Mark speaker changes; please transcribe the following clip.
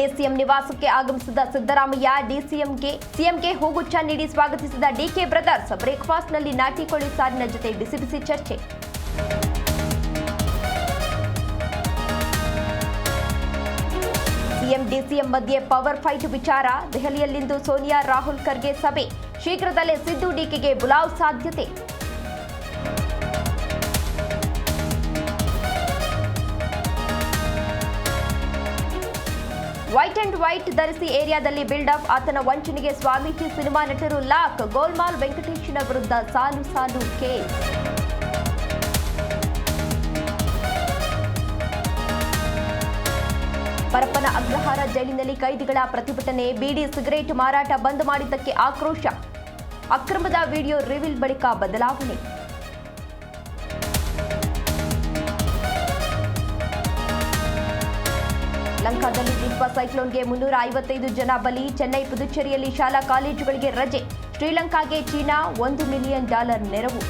Speaker 1: DCM ನಿವಾಸಕ್ಕೆ ಆಗಮಿಸಿದ ಸಿದ್ದರಾಮಯ್ಯ ಡಿಸಿಎಂಗೆ ಸಿಎಂಗೆ ಹೂಗುಚ್ಛ ನೀಡಿ ಸ್ವಾಗತಿಸಿದ ಡಿಕೆ ಬ್ರದರ್ಸ್. ಬ್ರೇಕ್ಫಾಸ್ಟ್ನಲ್ಲಿ ನಾಟಿ ಕೋಳಿ ಸಾರಿನ ಜೊತೆ ಬಿಸಿ ಬಿಸಿ ಚರ್ಚೆ. ಸಿಎಂ ಡಿಸಿಎಂ ಮಧ್ಯೆ ಪವರ್ ಫೈಟ್ ವಿಚಾರ. ದೆಹಲಿಯಲ್ಲಿಂದು ಸೋನಿಯಾ ರಾಹುಲ್ ಖರ್ಗೆ ಸಭೆ. ಶೀಘ್ರದಲ್ಲೇ ಸಿದ್ದು ಡಿಕೆಗೆ ಬುಲಾವ್ ಸಾಧ್ಯತೆ. ವೈಟ್ ಅಂಡ್ ವೈಟ್ ಧರಿಸಿ ಏರಿಯಾದಲ್ಲಿ ಬಿಲ್ಡ್ ಅಪ್ ಆತನ ವಂಚನೆಗೆ ಸ್ವಾಮೀಜಿ ಸಿನಿಮಾ ನಟರು ಲಾಕ್. ಗೋಲ್ಮಾಲ್ ವೆಂಕಟೇಶನ ವಿರುದ್ಧ ಸಾಲು ಸಾಲು ಕೇಸ್. ಪರಪ್ಪನ ಅಗ್ರಹಾರ ಜೈಲಿನಲ್ಲಿ ಕೈದಿಗಳ ಪ್ರತಿಭಟನೆ. ಬೀಡಿ ಸಿಗರೇಟ್ ಮಾರಾಟ ಬಂದ್ ಮಾಡಿದ್ದಕ್ಕೆ ಆಕ್ರೋಶ. ಅಕ್ರಮದ ವಿಡಿಯೋ ರಿವೀಲ್ ಬಳಿಕ ಬದಲಾವಣೆ. ಲಂಕಾದಲ್ಲಿ ದಿಗ್ವ ಸೈಕ್ಲೋನ್ಗೆ ಮುನ್ನೂರ ಐವತ್ತೈದು ಜನ ಬಲಿ, ಚೆನ್ನೈ ಪುದುಚೇರಿಯಲ್ಲಿ ಶಾಲಾ ಕಾಲೇಜುಗಳಿಗೆ ರಜೆ. ಶ್ರೀಲಂಕಾಗೆ ಚೀನಾ ಒಂದು ಮಿಲಿಯನ್ ಡಾಲರ್ ನೆರವು.